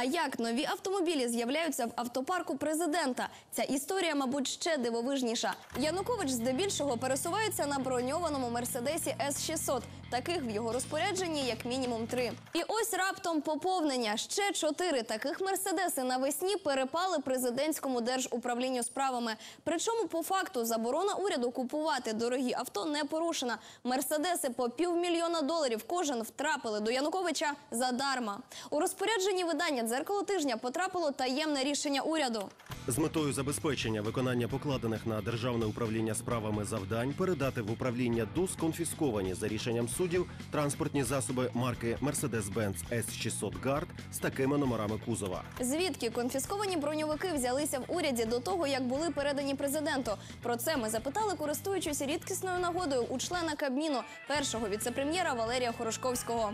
А як нові автомобілі з'являються в автопарку президента? Ця історія, мабуть, ще дивовижніша. Янукович здебільшого пересувається на броньованому мерседесі С 600 Таких в його розпорядженні як мінімум три. І ось раптом поповнення. Ще чотири таких мерседеси навесні перепали президентському держуправлінню справами. Причому по факту заборона уряду купувати дорогі авто не порушена. Мерседеси по півмільйона доларів кожен втрапили до Януковича задарма. У розпорядженні видання дзеркало тижня потрапило таємне рішення уряду. З метою забезпечення виконання покладених на державне управління справами завдань передати в управління ДУС конфісковані за рішенням суддів транспортні засоби марки Mercedes-Benz S600 Guard з такими номерами кузова. Звідки конфісковані броньовики взялися в уряді до того, як були передані президенту? Про це ми запитали, користуючись рідкісною нагодою у члена Кабміну, першого віцепрем'єра Валерія Хорошковського.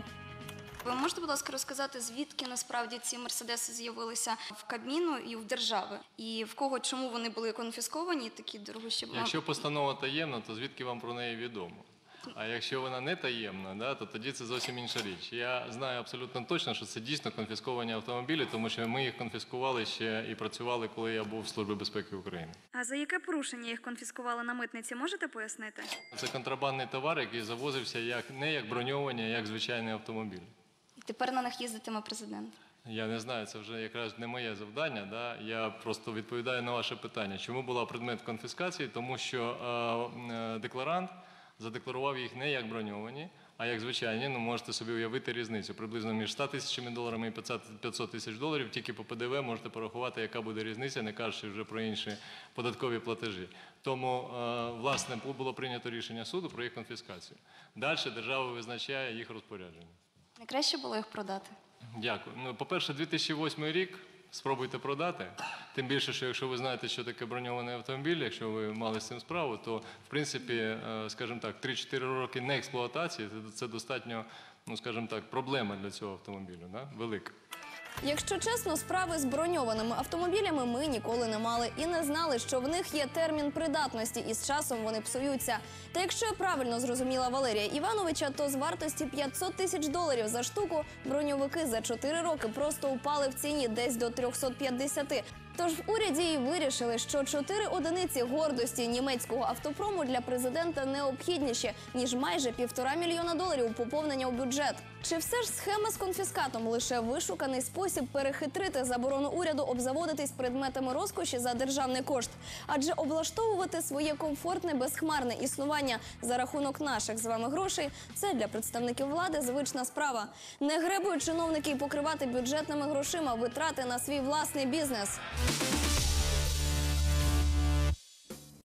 Ви можете, будь ласка, розказати, звідки насправді ці мерседеси з'явилися в Кабміну і в держави? І в кого чому вони були конфісковані такі дорогущі? Якщо постанова таємна, то звідки вам про неї відомо? А якщо вона не таємна, да, то тоді це зовсім інша річ. Я знаю абсолютно точно, що це дійсно конфісковані автомобілі, тому що ми їх конфіскували ще і працювали, коли я був в Службі безпеки України. А за яке порушення їх конфіскували на митниці? Можете пояснити? Це контрабандний товар, який завозився як не як броньовані, а як звичайний автомобіль. Тепер на них їздитиме президент. Я не знаю, це вже якраз не моє завдання. Да? Я просто відповідаю на ваше питання. Чому була предмет конфіскації? Тому що е, е, декларант задекларував їх не як броньовані, а як звичайні. Ну можете собі уявити різницю приблизно між 100 тисячами доларами і 500 500 тисяч доларів. Тільки по ПДВ можете порахувати, яка буде різниця, не кажучи вже про інші податкові платежі. Тому е, власне було прийнято рішення суду про їх конфіскацію. Далі держава визначає їх розпорядження. Не краще було їх продати? Дякую. Ну, по-перше, 2008 рік спробуйте продати. Тим більше, що якщо ви знаєте, що таке броньований автомобіль, якщо ви мали з цим справу, то в принципі, е, скажімо так, 3-4 роки не експлуатації це достатньо, ну скажімо так, проблема для цього автомобілю, да? велика. Якщо чесно, справи з броньованими автомобілями ми ніколи не мали і не знали, що в них є термін придатності, і з часом вони псуються. Та якщо я правильно зрозуміла Валерія Івановича, то з вартості 500 тисяч доларів за штуку броньовики за 4 роки просто упали в ціні десь до 350. Тож в уряді і вирішили, що чотири одиниці гордості німецького автопрому для президента необхідніші ніж майже півтора мільйона доларів поповнення у бюджет. Чи все ж схема з конфіскатом лише вишуканий спосіб перехитрити заборону уряду обзаводитись предметами розкоші за державний кошт? Адже облаштовувати своє комфортне безхмарне існування за рахунок наших з вами грошей це для представників влади звична справа. Не гребують чиновники покривати бюджетними грошима витрати на свій власний бізнес.